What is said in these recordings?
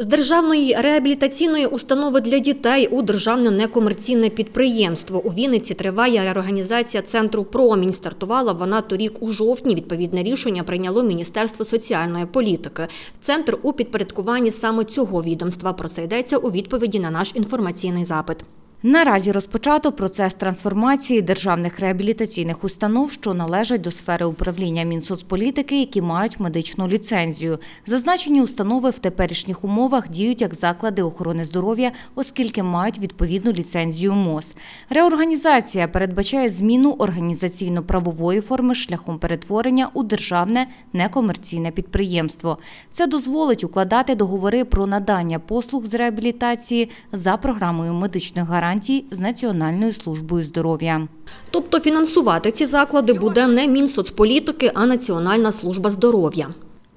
З державної реабілітаційної установи для дітей у державне некомерційне підприємство у Вінниці триває реорганізація центру Промінь. Стартувала вона торік у жовтні. Відповідне рішення прийняло Міністерство соціальної політики. Центр у підпорядкуванні саме цього відомства. Про це йдеться у відповіді на наш інформаційний запит. Наразі розпочато процес трансформації державних реабілітаційних установ, що належать до сфери управління Мінсоцполітики, які мають медичну ліцензію. Зазначені установи в теперішніх умовах діють як заклади охорони здоров'я, оскільки мають відповідну ліцензію МОЗ. Реорганізація передбачає зміну організаційно-правової форми шляхом перетворення у державне некомерційне підприємство. Це дозволить укладати договори про надання послуг з реабілітації за програмою медичних гарантій з Національною службою здоров'я. Тобто фінансувати ці заклади буде не Мінсоцполітики, а Національна служба здоров'я.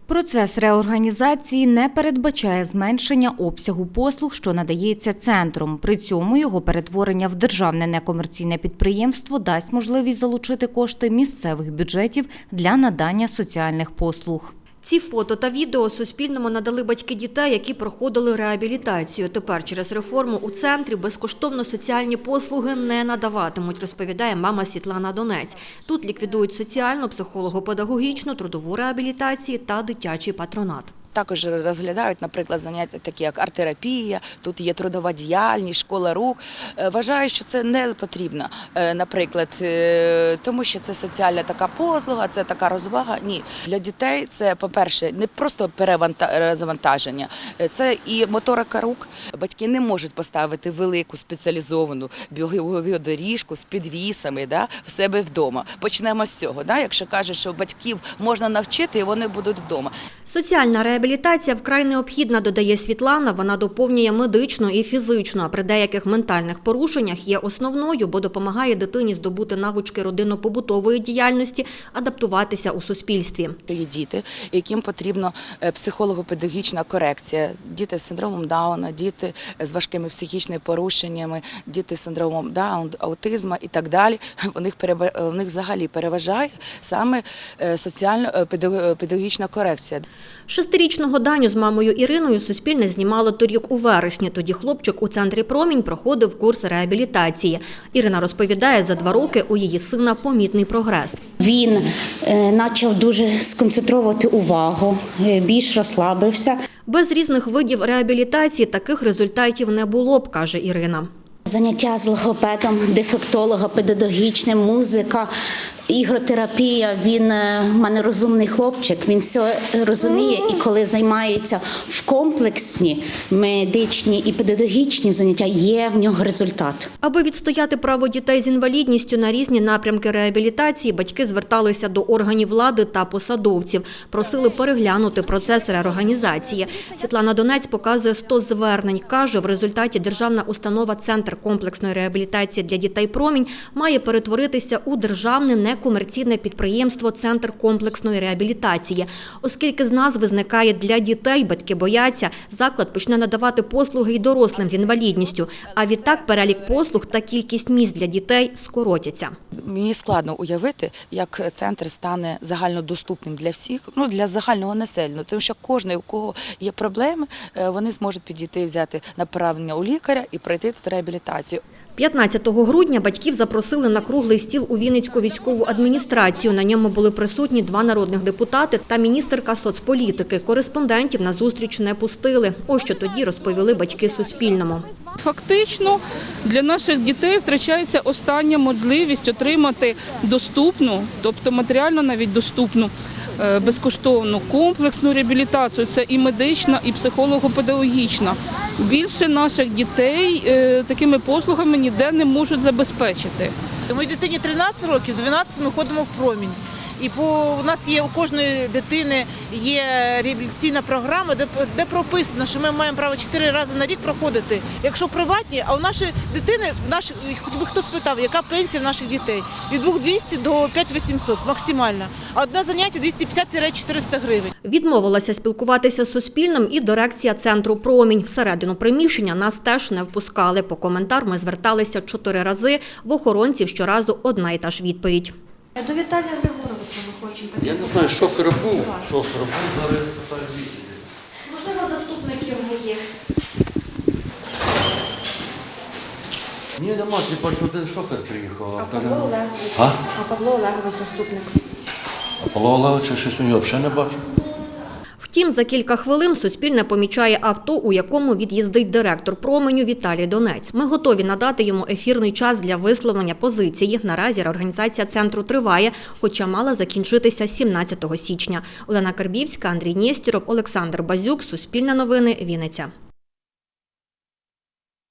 Процес реорганізації не передбачає зменшення обсягу послуг, що надається центром. При цьому його перетворення в державне некомерційне підприємство дасть можливість залучити кошти місцевих бюджетів для надання соціальних послуг. Ці фото та відео Суспільному надали батьки дітей, які проходили реабілітацію. Тепер через реформу у центрі безкоштовно соціальні послуги не надаватимуть, розповідає мама Світлана Донець. Тут ліквідують соціальну, психолого-педагогічну, трудову реабілітацію та дитячий патронат. Також розглядають, наприклад, заняття такі як арт-терапія, тут є трудова діяльність, школа рук. Е, Вважаю, що це не потрібно, е, наприклад, е, тому що це соціальна така послуга, це така розвага. Ні, для дітей це, по-перше, не просто перевантаження, це і моторика рук. Батьки не можуть поставити велику спеціалізовану бігову доріжку з підвісами да, в себе вдома. Почнемо з цього. Да? Якщо кажуть, що батьків можна навчити, і вони будуть вдома. Соціальна реабілітація вкрай необхідна, додає Світлана. Вона доповнює медичну і фізичну, а при деяких ментальних порушеннях є основною, бо допомагає дитині здобути навички родинно-побутової діяльності, адаптуватися у суспільстві. Є діти, яким потрібна е, психолого-педагогічна корекція. Діти з синдромом Дауна, діти з важкими психічними порушеннями, діти з синдромом Даун, аутизму і так далі. У них перева- у них взагалі переважає саме е, соціально-педагогічна корекція. Шестирічного Даню з мамою Іриною Суспільне знімало торік у вересні. Тоді хлопчик у центрі Промінь проходив курс реабілітації. Ірина розповідає, за два роки у її сина помітний прогрес. Він е, почав дуже сконцентрувати увагу, е, більш розслабився. Без різних видів реабілітації таких результатів не було б, каже Ірина. Заняття з логопедом, дефектолога, педагогічне, музика, ігротерапія. Він е, в мене розумний хлопчик. Він все розуміє. І коли займаються в комплексні медичні і педагогічні заняття, є в нього результат. Аби відстояти право дітей з інвалідністю на різні напрямки реабілітації, батьки зверталися до органів влади та посадовців, просили переглянути процес реорганізації. Світлана Донець показує 100 звернень. Каже, в результаті державна установа Центр комплексної реабілітації для дітей Промінь має перетворитися у державне некомерційне підприємство Центр комплексної реабілітації. Оскільки з назви зникає для дітей, батьки бояться, заклад почне надавати послуги й дорослим з інвалідністю. А відтак перелік послуг та кількість місць для дітей скоротяться. Мені складно уявити, як центр стане загальнодоступним для всіх, ну для загального населення, тому що кожен, у кого є проблеми, е, вони зможуть підійти, взяти направлення у лікаря і пройти тут реабілітацію. 15 грудня батьків запросили на круглий стіл у Вінницьку військову адміністрацію. На ньому були присутні два народних депутати та міністерка соцполітики. Кореспондентів на зустріч не пустили. Ось що тоді розповіли батьки Суспільному. Фактично для наших дітей втрачається остання можливість отримати доступну, тобто матеріально навіть доступну, е, безкоштовну комплексну реабілітацію. Це і медична, і психолого-педагогічна. Більше наших дітей е, такими послугами ніде не можуть забезпечити. Моїй дитині 13 років, 12 ми ходимо в промінь. І по у нас є у кожної дитини є реабілітаційна програма, де, де прописано, що ми маємо право 4 рази на рік проходити. Якщо приватні, а у нашої дитини, в наших, хоч би хто спитав, яка пенсія в наших дітей? Від 2200 до 5800 максимальна. А одне заняття 250-400 гривень. Відмовилася спілкуватися з Суспільним і дирекція центру Промінь. Всередину приміщення нас теж не впускали. По коментар ми зверталися чотири рази. В охоронців щоразу одна і та ж відповідь. До Віталія якщо ми хочемо таке. Я не знаю, шофер був, шофер був, зараз питаю звідти. Можливо, заступників моїх. Ні, нема, ти бачу, один шофер приїхав. А Павло Олегович. А? а Павло Олегович заступник. А Павло Олеговича щось у нього взагалі не бачив. Втім, за кілька хвилин Суспільне помічає авто, у якому від'їздить директор променю Віталій Донець. Ми готові надати йому ефірний час для висловлення позиції. Наразі реорганізація центру триває, хоча мала закінчитися 17 січня. Олена Карбівська, Андрій Нєстіров, Олександр Базюк, Суспільне новини, Вінниця.